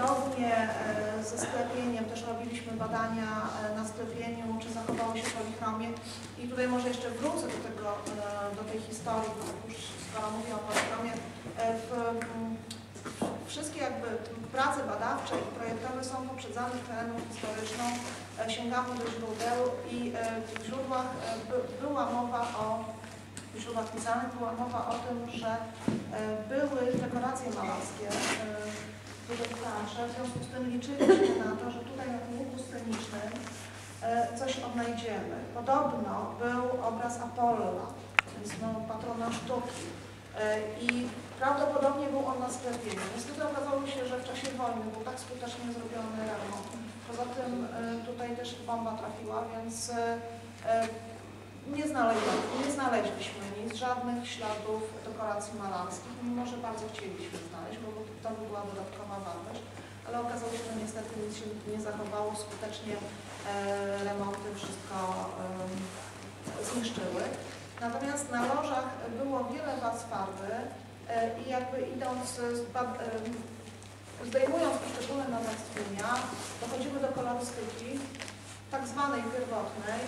Podobnie e, ze sklepieniem też robiliśmy badania e, na sklepieniu, czy zachowało się polichromie. I tutaj może jeszcze wrócę do, tego, e, do tej historii, bo już skoro mówię o polichromie. Wszystkie jakby prace badawcze i projektowe są poprzedzane tereną historyczną. Sięgamy do źródeł i w źródłach by- była mowa o w źródłach pisanych była mowa o tym, że były dekoracje malarskie e, budowlacze, w związku z tym liczyliśmy na to, że tutaj na tym łuku scenicznym e, coś odnajdziemy. Podobno był obraz Apolla, więc no, patrona sztuki. E, I prawdopodobnie był on na sklepieniu. Niestety okazało się, że w czasie wojny był tak skutecznie zrobiony remont. Poza tym e, tutaj też bomba trafiła, więc nie znaleźliśmy, nie znaleźliśmy nic, żadnych śladów dekoracji malarskich, mimo że bardzo chcieliśmy była dodatkowa wartość, ale okazało się, że niestety nic się nie zachowało, skutecznie e, remonty wszystko e, zniszczyły. Natomiast na lożach było wiele baz farby e, i jakby idąc, zdejmując poszczególne nawarstwienia, dochodzimy do kolorystyki tak zwanej pierwotnej,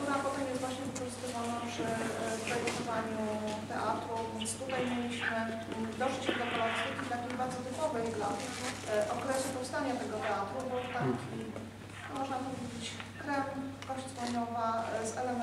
która potem jest właśnie wykorzystywana przy projektowaniu teatru, więc tutaj mieliśmy dożyć do kolorystyki bardzo typowej dla e, okresu powstania tego teatru, bo taki, no, można powiedzieć, krem, kość e, z elementami